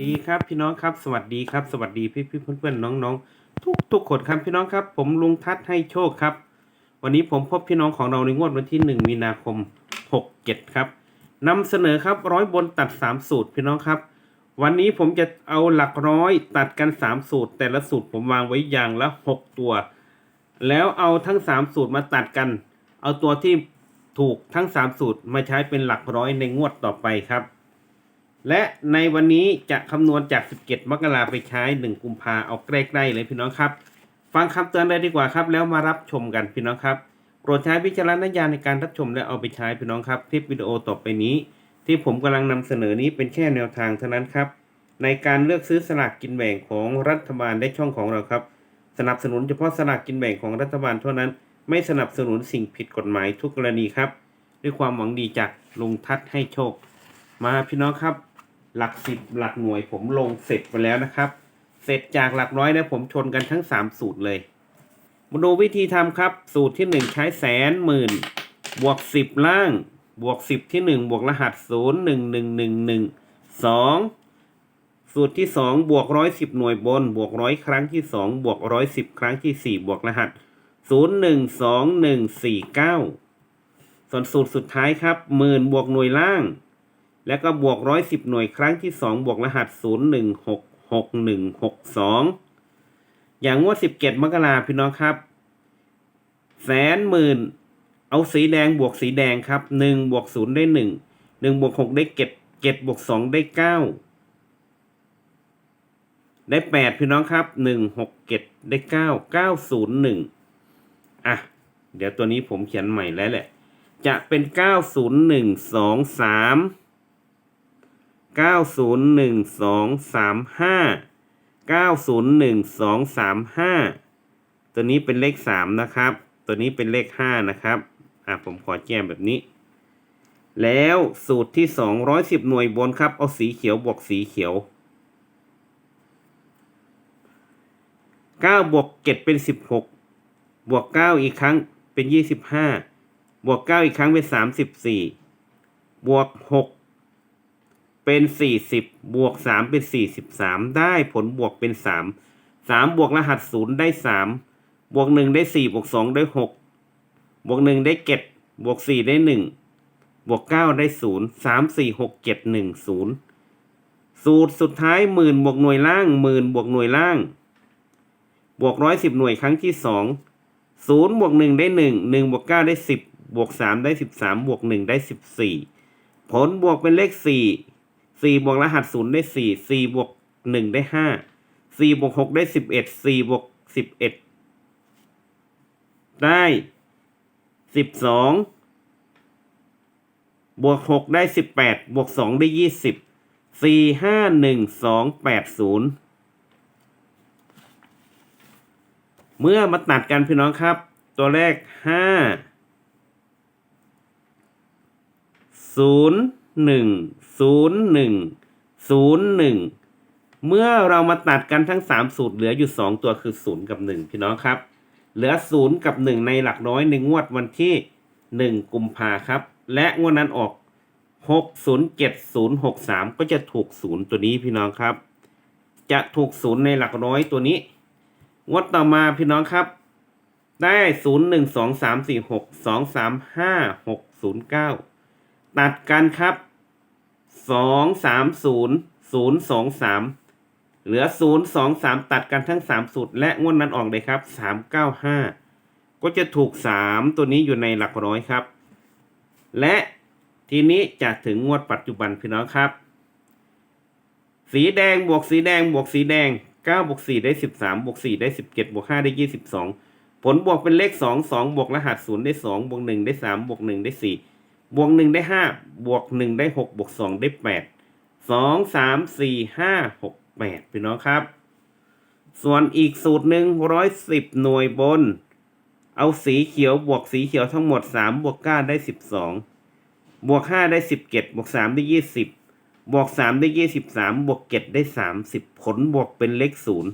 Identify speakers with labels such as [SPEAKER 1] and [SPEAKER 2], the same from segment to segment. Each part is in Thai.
[SPEAKER 1] ดีครับพี่น้องครับสวัสดีครับสวัสดีพี่พี่เพื่อนเพื่อนน้องน้องทุกทุกคนครับพี่น้องครับ ผมลุงทัศน์ให้โชคครับ วันนี้ผมพบพี่น้องของเราในงวดวันที่หนึ่งมีนาคมหกเจ็ดครับนำเสนอครับร้อยบนตัดสามสูตรพี่น้องครับ วันนี้ผมจะเอาหลักร้อยตัดกันสามสูตร แต่ละสูตรผมวางไว้อย่างละหกตัว แล้วเอาทั้งสามสูตรมาตัดกัน เอาตัวที่ถูกทั้งสามสูตรมาใช้เป็นหลักร้อยในงวดต่อไปครับ และในวันนี้จะคำนวณจาก 17 มกราไปใช้ 1 กุมภาเอาใกล้ๆเลยพี่น้องครับ ฟังคำเตือนเลยดีกว่าครับ แล้วมารับชมกันพี่น้องครับโปรดใช้วิจารณญาณในการรับชมและเอาไปใช้พี่น้องครับ คลิปวิดีโอต่อไปนี้ ที่ผมกำลังนำเสนอนี้เป็นแค่แนวทางเท่านั้นครับ ในการเลือกซื้อสลากกินแบ่งของรัฐบาลได้ช่องของเราครับ สนับสนุนเฉพาะสลากกินแบ่งของรัฐบาลเท่านั้น ไม่สนับสนุนสิ่งผิดกฎหมายทุกกรณีครับ ด้วยความหวังดีจากลุงทัศน์ให้โชค มาพี่น้องครับ หลักสิบหลักหน่วยผมลงเสร็จไปแล้วนะครับ เสร็จจากหลักร้อยนะผมชนกันทั้งสามสูตรเลยมาดูวิธีทำครับ สูตรที่หนึ่งใช้แสนหมื่น บวกสิบล่าง บวกสิบที่หนึ่งบวกรหัสศูนย์หนึ่งหนึ่งหนึ่งหนึ่งสองสูตรที่สองบวกร้อยสิบหน่วยบน บวกร้อยครั้งที่สองบวกร้อยสิบครั้งที่สี่บวกรหัสศูนย์หนึ่งสองหนึ่งสี่เก้าส่วนสูตรสุดท้ายครับหมื่นบวกหน่วยล่าง แล้วก็บวกร้อยสิบหน่วยครั้งที่สองบวกรหัสศูนย์หนึ่งหกหกหนึ่งหกสองอย่างงวดสิบเจ็ดมกราพี่น้องครับ แสนหมื่น เอาสีแดงบวกสีแดงครับหนึ่งบวกศูนย์ได้หนึ่งหนึ่งบวกหกได้เจ็ดเจ็ดบวกสองได้เก้าได้แปดพี่น้องครับหนึ่งหกเจ็ดได้เก้าเก้าศูนย์หนึ่งอะ เดี๋ยวตัวนี้ผมเขียนใหม่แล้วแหละ จะเป็นเก้าศูนย์หนึ่งสองสาม เก้าศูนย์หนึ่งสองสามห้าเก้าศูนย์หนึ่งสองสามห้าตัวนี้เป็นเลขสามนะครับ ตัวนี้เป็นเลขห้านะครับ อะผมขอแจ้งแบบนี้ แล้วสูตรที่สองร้อยสิบหน่วยบนครับ เอาสีเขียวบวกสีเขียวเก้าบวกเจ็ดเป็นสิบหกบวกเก้าอีกครั้งเป็นยี่สิบห้าบวกเก้าอีกครั้งเป็นสามสิบสี่บวกหก เป็นสี่สิบบวกสามเป็นสี่สิบสามได้ผลบวกเป็นสามสามบวกรหัสศูนย์ได้สามบวกหนึ่งได้สี่บวกสองได้หกบวกหนึ่งได้เจ็ดบวกสี่ได้หนึ่งบวกเก้าได้ศูนย์สามสี่หกเจ็ดหนึ่งศูนย์สูตรสุดท้ายหมื่นบวกหน่วยล่างหมื่นบวกหน่วยล่าง บวกร้อยสิบหน่วยครั้งที่สองศูนย์บวกหนึ่งได้หนึ่งหนึ่งบวกเก้าได้สิบบวกสามได้สิบสามบวกหนึ่งได้สิบสี่ผลบวกเป็นเลขสี่ สี่บวกรหัสศูนย์ได้สี่สี่บวกหนึ่งได้ห้าสี่บวกหกได้สิบเอ็ดสี่บวกสิบเอ็ดได้สิบสองบวกหกได้สิบแปดบวกสองได้ยี่สิบสี่ห้าหนึ่งสองแปดศูนย์เมื่อมาตัดกันพี่น้องครับ ตัวแรกห้าศูนย์หนึ่ง ศูนย์หนึ่งศูนย์หนึ่งเมื่อเรามาตัดกันทั้งสามสูตรเหลืออยู่สองตัวคือศูนย์กับหนึ่งพี่น้องครับ เหลือศูนย์กับหนึ่งในหลักร้อยในงวดวันที่หนึ่งกุมภาครับ และงวดนั้นออกหกศูนย์เจ็ดศูนย์หกสามก็จะถูกศูนย์ตัวนี้พี่น้องครับ จะถูกศูนย์ในหลักร้อยตัวนี้งวดต่อมาพี่น้องครับ ได้ศูนย์หนึ่งสองสามสี่หกสองสามห้าหกศูนย์เก้าตัดกันครับ สองสามศูนย์ศูนย์สองสามเหลือศูนย์สองสามตัดกันทั้งสามสูตรและงวดนั้นออกเลยครับสามเก้าห้าก็จะถูกสามตัวนี้อยู่ในหลักร้อยครับ และทีนี้จะถึงงวดปัจจุบันพี่น้องครับ สีแดงบวกสีแดงบวกสีแดงเก้าบวกสี่ได้สิบสามบวกสี่ได้สิบเจ็ดบวกห้าได้ยี่สิบสองผลบวกเป็นเลขสองสองบวกรหัสศูนย์ได้สองบวกหนึ่งได้สามบวกหนึ่งได้สี่ บวกหนึ่งได้ห้าบวกหนึ่งได้หกบวกสองได้แปดสองสามสี่ห้าหกแปดพี่น้องครับ ส่วนอีกสูตรหนึ่งร้อยสิบหน่วยบน เอาสีเขียวบวกสีเขียวทั้งหมดสามบวกเก้าได้สิบสองบวกห้าได้สิบเจ็ดบวกสามได้ยี่สิบบวกสามได้ยี่สิบสามบวกเจ็ดได้สามสิบผลบวกเป็นเลขศูนย์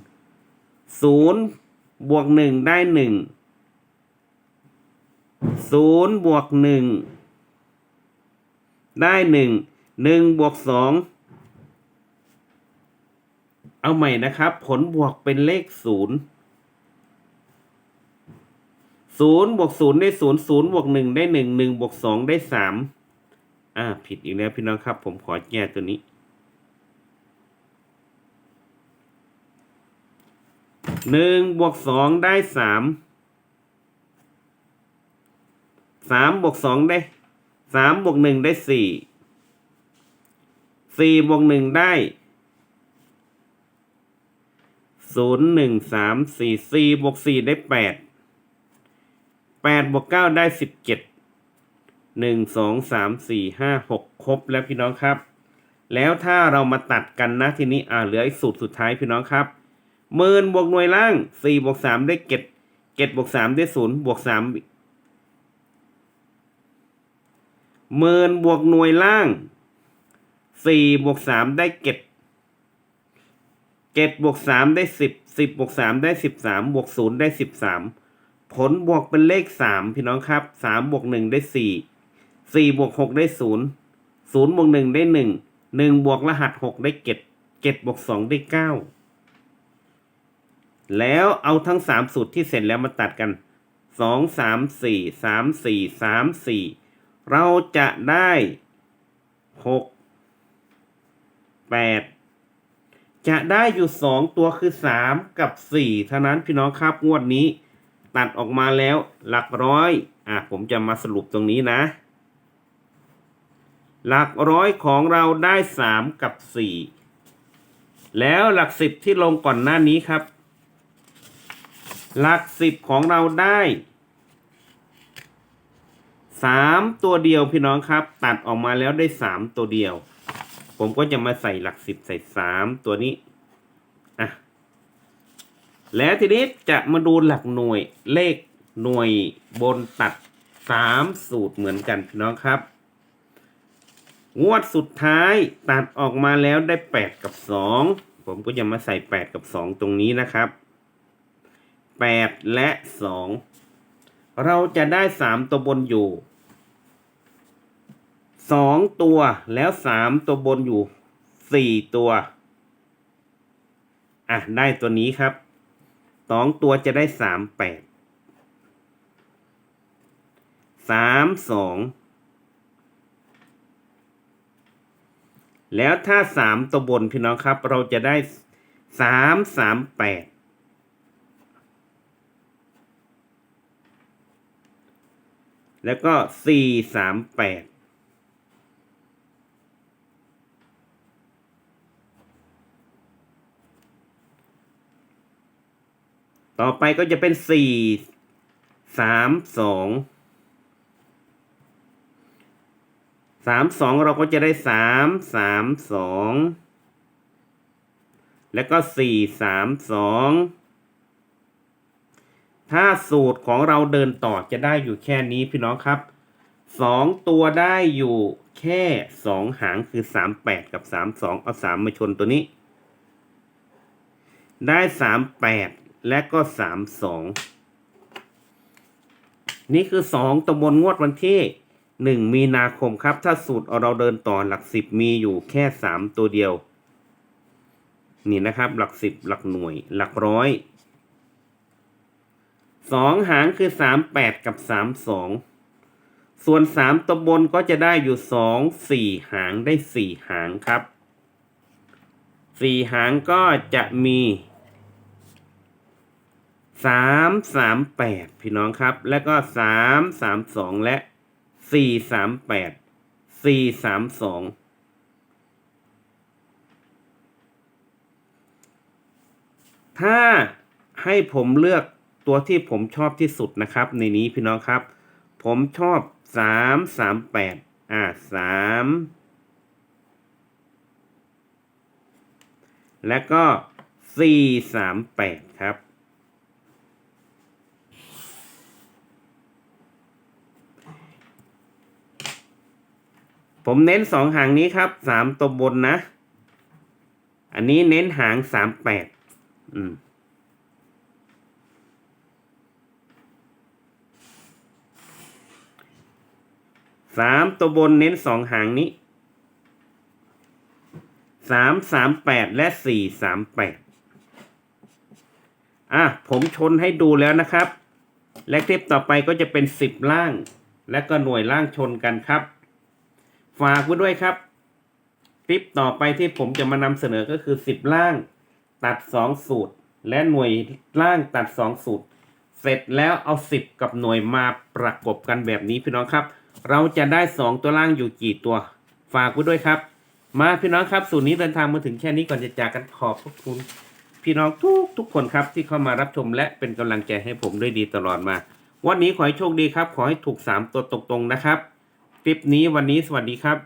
[SPEAKER 1] ศูนย์บวกหนึ่งได้หนึ่งศูนย์บวกหนึ่ง ได้หนึ่งหนึ่งบวกสองเอาใหม่นะครับ ผลบวกเป็นเลขศูนย์ศูนย์บวกศูนย์ได้ศูนย์ศูนย์บวกหนึ่งได้หนึ่งหนึ่งบวกสองได้สามอ่า ผิดอีกแล้วพี่น้องครับ ผมขอแก้ตัวนี้หนึ่งบวกสองได้สามสามบวกสองได้ สามบวกหนึ่งได้สี่สี่บวกหนึ่งได้ศูนย์หนึ่งสามสี่สี่บวกสี่ได้แปดแปดบวกเก้าได้สิบเจ็ดหนึ่งสองสามสี่ห้าหกครบแล้วพี่น้องครับ แล้วถ้าเรามาตัดกันนะทีนี้อ่าเหลืออีกสูตรสุดท้ายพี่น้องครับหมื่นบวกหน่วยล่างสี่บวกสามได้เจ็ดเจ็ดบวกสามได้ศูนย์บวกสาม หมื่นบวกหน่วยล่างสี่บวกสามได้เจ็ดเจ็ดบวกสามได้สิบสิบบวกสามได้สิบสามบวกศูนย์ได้สิบสามผลบวกเป็นเลขสามพี่น้องครับสามบวกหนึ่งได้สี่สี่บวกหกได้ศูนย์ศูนย์บวกหนึ่งได้หนึ่งหนึ่งบวกรหัสหกได้เจ็ดเจ็ดบวกสองได้เก้าแล้วเอาทั้งสามสูตรที่เสร็จแล้วมาตัดกันสองสามสี่สามสี่สามสี่ เราจะได้หกแปดจะได้อยู่สองตัวคือสามกับสี่เท่านั้นพี่น้องครับงวดนี้ ตัดออกมาแล้วหลักร้อย อะผมจะมาสรุปตรงนี้นะ หลักร้อยของเราได้สามกับสี่แล้วหลักสิบที่ลงก่อนหน้านี้ครับ หลักสิบของเราได้ สามตัวเดียวพี่น้องครับ ตัดออกมาแล้วได้สามตัวเดียว ผมก็จะมาใส่หลักสิบใส่สามตัวนี้อะแล้วทีนี้จะมาดูหลักหน่วยเลขหน่วยบนตัดสามสูตรเหมือนกันพี่น้องครับ งวดสุดท้ายตัดออกมาแล้วได้แปดกับสองผมก็จะมาใส่แปดกับสองตรงนี้นะครับแปดและสอง เราจะได้สามตัวบนอยู่สองตัวแล้วสามตัวบนอยู่สี่ตัวอะได้ตัวนี้ครับสองตัวจะได้สามแปดสามสองแล้วถ้าสามตัวบนพี่น้องครับ เราจะได้สามสามแปด แล้วก็สี่สามแปดต่อไปก็จะเป็นสี่สามสองสามสองเราก็จะได้สามสามสองแล้วก็สี่สามสอง ถ้าสูตรของเราเดินต่อจะได้อยู่แค่นี้พี่น้องครับสองตัวได้อยู่แค่สองหางคือสามแปดกับสามสองเอาสามมาชนตัวนี้ ได้สามแปดและก็สามสองนี่คือสองตำบลงวดวันที่หนึ่งมีนาคมครับ ถ้าสูตรเราเดินต่อหลักสิบมีอยู่แค่สามตัวเดียว นี่นะครับ หลักสิบหลักหน่วย หลักร้อย สองหางคือสามแปดกับสามสองส่วนสามตำบลก็จะได้อยู่สองสี่หางได้สี่หางครับสี่หางก็จะมีสามสามแปดพี่น้องครับ แล้วก็สามสามสองและสี่สามแปดสี่สามสองถ้าให้ผมเลือก ตัวที่ผมชอบที่สุดนะครับ ในนี้พี่น้องครับ ผมชอบสามสามแปดอ่าสามแล้วก็สี่สามแปดครับ ผมเน้นสองหางนี้ครับสามตัวบนนะ อันนี้เน้นหางสามแปดอืม สามตัวบนเน้นสองหางนี้สามสามแปดและสี่สามแปดอะ ผมชนให้ดูแล้วนะครับ และคลิปต่อไปก็จะเป็นสิบล่าง และก็หน่วยล่างชนกันครับ ฝากไว้ด้วยครับ คลิปต่อไปที่ผมจะมานำเสนอก็คือสิบล่าง ตัดสองสูตร และหน่วยล่างตัดสองสูตร เสร็จแล้วเอาสิบกับหน่วยมาประกบกันแบบนี้พี่น้องครับ เราจะได้สองตัวล่างอยู่กี่ตัว ฝากไว้ด้วยครับ มาพี่น้องครับ สูตรนี้เดินทางมาถึงแค่นี้ก่อนจะจากกันขอบพระคุณ พี่น้องทุกทุกคนครับที่เข้ามารับชมและเป็นกำลังใจให้ผมด้วยดีตลอดมา วันนี้ขอให้โชคดีครับ ขอให้ถูกสามตัวตรงๆนะครับ คลิปนี้วันนี้สวัสดีครับ